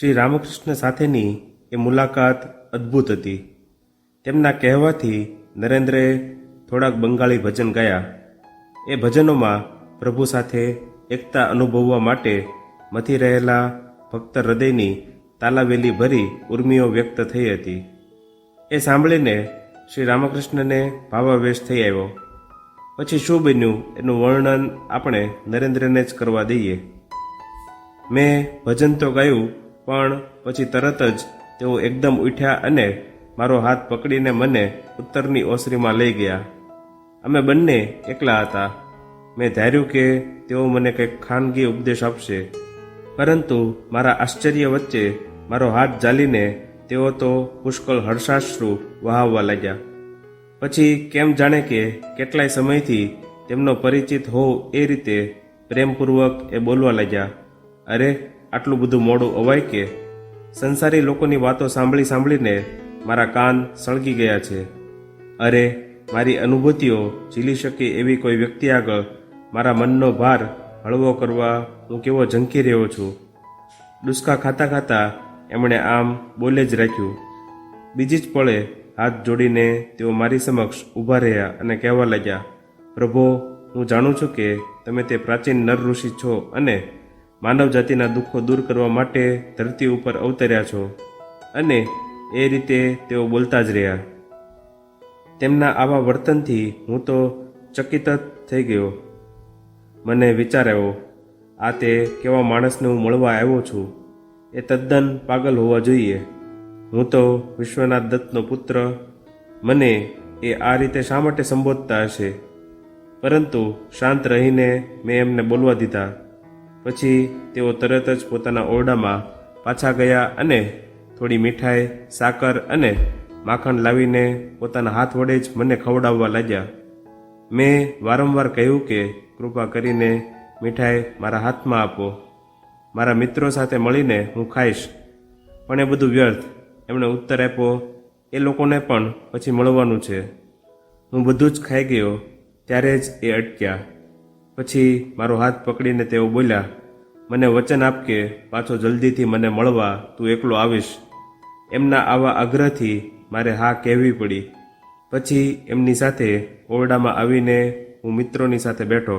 શ્રી રામકૃષ્ણ સાથેની એ મુલાકાત અદ્ભુત હતી. તેમના કહેવાથી નરેન્દ્રે થોડાક બંગાળી ભજન ગાયા. એ ભજનોમાં પ્રભુ સાથે એકતા અનુભવવા માટે મથી રહેલા ભક્ત હૃદયની તાલાવેલી ભરી ઉર્મિઓ વ્યક્ત થઈ હતી. એ સાંભળીને શ્રી રામકૃષ્ણને ભાવાવેશ થઈ આવ્યો. પછી શું બન્યું? એનું વર્ણન આપણે નરેન્દ્રને જ કરવા દઈએ. મેં ભજન તો ગાયું પણ પછી તરત જ તેઓ એકદમ ઉઠ્યા અને મારો હાથ પકડીને મને ઉત્તરની ઓસરીમાં લઈ ગયા. અમે બંને એકલા હતા. મેં ધાર્યું કે તેઓ મને કંઈક ખાનગી ઉપદેશ આપશે. પરંતુ મારા આશ્ચર્ય વચ્ચે મારો હાથ જાલીને તેઓ તો પુષ્કળ હર્ષાશ્રુ વહાવવા લાગ્યા. પછી કેમ જાણે કે કેટલાય સમયથી તેમનો પરિચિત હોવ એ રીતે પ્રેમપૂર્વક એ બોલવા લાગ્યા. અરે આટલું બધું મોડું અવાય કે? સંસારી લોકોની વાતો સાંભળી સાંભળીને મારા કાન સળગી ગયા છે. અરે, મારી અનુભૂતિઓ ઝીલી શકે એવી કોઈ વ્યક્તિ આગળ મારા મનનો ભાર હળવો કરવા હું કેવો ઝંકી રહ્યો છું. ડુસકા ખાતા ખાતા એમણે આમ બોલે જ રાખ્યું. બીજી જ પળે હાથ જોડીને તેઓ મારી સમક્ષ ઊભા રહ્યા અને કહેવા લાગ્યા, પ્રભો, હું જાણું છું કે તમે તે પ્રાચીન નર ઋષિ છો અને માનવ જાતિના દુઃખો દૂર કરવા માટે ધરતી ઉપર અવતર્યા છો અને એ રીતે તેઓ બોલતા જ રહ્યા. તેમના આવા વર્તનથી હું તો ચકિત થઈ ગયો. મને વિચાર આવ્યો, આ તે કેવા માણસને હું મળવા આવ્યો છું? એ તદ્દન પાગલ હોવા જોઈએ. હું તો વિશ્વનાથ દત્તનો પુત્ર. મને એ આ રીતે શા માટે સંબોધતા હશે? પરંતુ શાંત રહીને મેં એમને બોલવા દીધા. પછી તેઓ તરત જ પોતાના ઓરડામાં પાછા ગયા અને થોડી મીઠાઈ, સાકર અને માખણ લાવીને પોતાના હાથ વડે જ મને ખવડાવવા લાગ્યા. મેં વારંવાર કહ્યું કે, કૃપા કરીને મીઠાઈ મારા હાથમાં આપો. મારા મિત્રો સાથે મળીને હું ખાઈશ. પણ એ બધું વ્યર્થ. એમણે ઉત્તર આપ્યો, એ લોકોને પણ પછી મળવાનું છે. હું બધું જ ખાઈ ગયો. ત્યારે જ એ અટક્યા. પછી મારો હાથ પકડીને તેઓ બોલ્યા, મને વચન આપ કે પાછો જલ્દીથી મને મળવા તું એકલો આવીશ. એમના આવા આગ્રહથી મારે હા કહેવી પડી. પછી એમની સાથે ઓરડામાં આવીને હું મિત્રોની સાથે બેઠો.